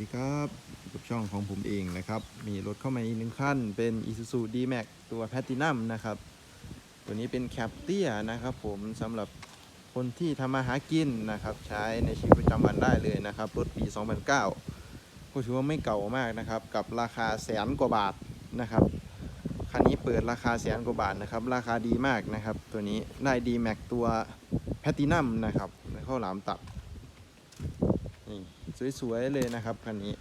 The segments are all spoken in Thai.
ดีครับกับช่องของผมเองนะครับ มีรถเข้ามาอีกหนึ่งคันเป็น Isuzu D-Max ตัว Platinum นะครับ ตัวนี้เป็นแคปเตียนะครับผมสำหรับคนที่ทำมาหากินนะครับ ใช้ในชีวิตประจำวันได้เลยนะครับ รถปี 2009 ก็ถือว่าไม่เก่ามากนะครับ กับราคาแสนกว่าบาทนะครับ คันนี้เปิดราคาแสนกว่าบาทนะครับ ราคาดีมากนะครับ ตัวนี้ได้ D-Max ตัว Platinum นะครับในข้าหลามตัด นี่สวยๆเลยนะครับคันนี้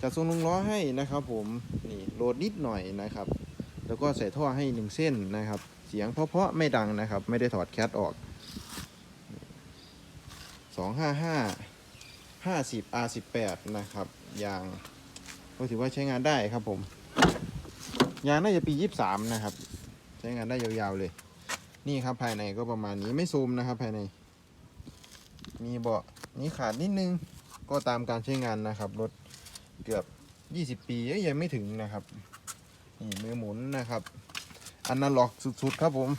จะทรงลุงล้อให้นะครับ ผมนี่โหลดนิดหน่อยนะครับ แล้วก็ใส่ท่อให้หนึ่งเส้นนะครับ เสียงเพราะๆไม่ดังนะครับ ไม่ได้ถอดแคทออกสองห้าห้าห้าสิบ R สิบแปดนะครับยางก็ถือว่าใช้งานได้ครับผมยางน่าจะปียี่สามนะครับ ใช้งานได้ยาวๆเลย นี่ครับภายในก็ประมาณนี้ไม่ซูมนะครับภายใน มีเบาะนี้ขาดนิดนึงก็ตามการใช้งานนะครับ รถเกือบ 20 ปียยังไม่ถึงนะครับนี่มือหมุนนะครับอันนาล็อกสุดๆครับผม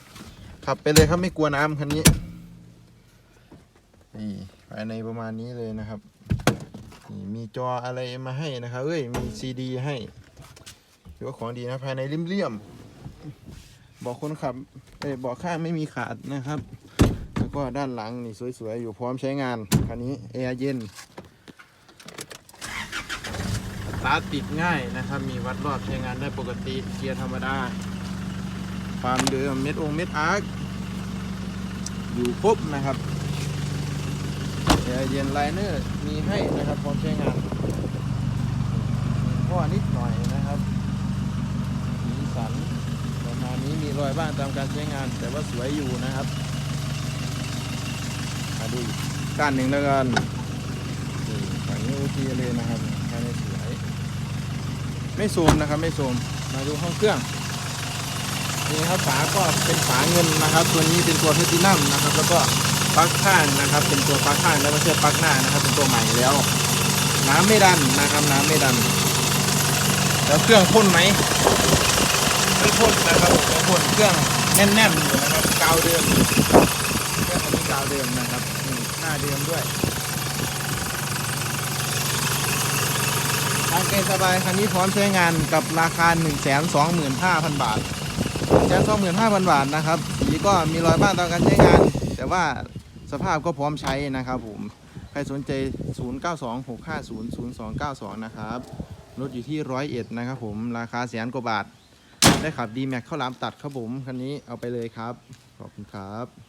ขับไปเลยครับไม่กลัวน้ำคันนี้นี่ภายในประมาณนี้เลยนะครับนี่มีจออะไรมาให้นะครับเอ้ยมีซีดีให้ถือว่าของดีนะภายในเลี่ยมๆเบอกคนขับเอ้ยเบอกข้างไม่มีขาดนะครับ ก็ด้านหลังนี่สวยๆ อยู่พร้อมใช้งาน คันนี้แอร์เย็นสตาร์ทติดง่ายนะครับ มีวัดรอบใช้งานได้ปกติ เกียร์ธรรมดา ความเดิมเม็ดองเม็ดอาร์คอยู่ครบนะครับแอร์เย็นไลเนอร์มีให้นะครับพร้อมใช้งานข้อนิดหน่อยนะครับสีสันประมาณนี้มีรอยบ้างตามการใช้งาน แต่ว่าสวยอยู่นะครับ ดูอีกด้านหนึ่งแล้วกันฝั่งนี้โอเคเลยนะครับภายในสวยไม่ซูมนะครับ ไม่ซูมมาดูห้องเครื่องนี่ครับฝาก็เป็นฝาเงินนะครับ ตัวนี้เป็นตัวเพชรตินัมนะครับ แล้วก็ปลั๊กข้างนะครับ เป็นตัวปลั๊กข้างแล้วไม่ใช่ปลั๊กหน้านะครับ เป็นตัวใหม่แล้ว น้ำไม่ดันนะครับ น้ำไม่ดัน แล้วเครื่องพ่นไหมไม่พ่นนะครับไม่พ่นเครื่องแน่นๆอยู่นะครับกาวเดิมเครื่องอันนี้กาวเดิมนะครับ น้าเดิมด้วยทางเกณฑ์สบายคันนี้พร้อมใช้งานกับราคา 1 2 5 0 0 0 บาท1 2 5 0 0 0บาทนะครับ สีก็มีรอยบ้างตามการใช้งาน แต่ว่าสภาพก็พร้อมใช้นะครับผม ใครสนใจ 0926500292 นะครับ รถอยู่ที่ร้อยเอ็ดนะครับผม ราคาแสนกว่าบาท ได้ขับ D-Max เข้าลามตัดครับผม คันนี้เอาไปเลยครับ ขอบคุณครับ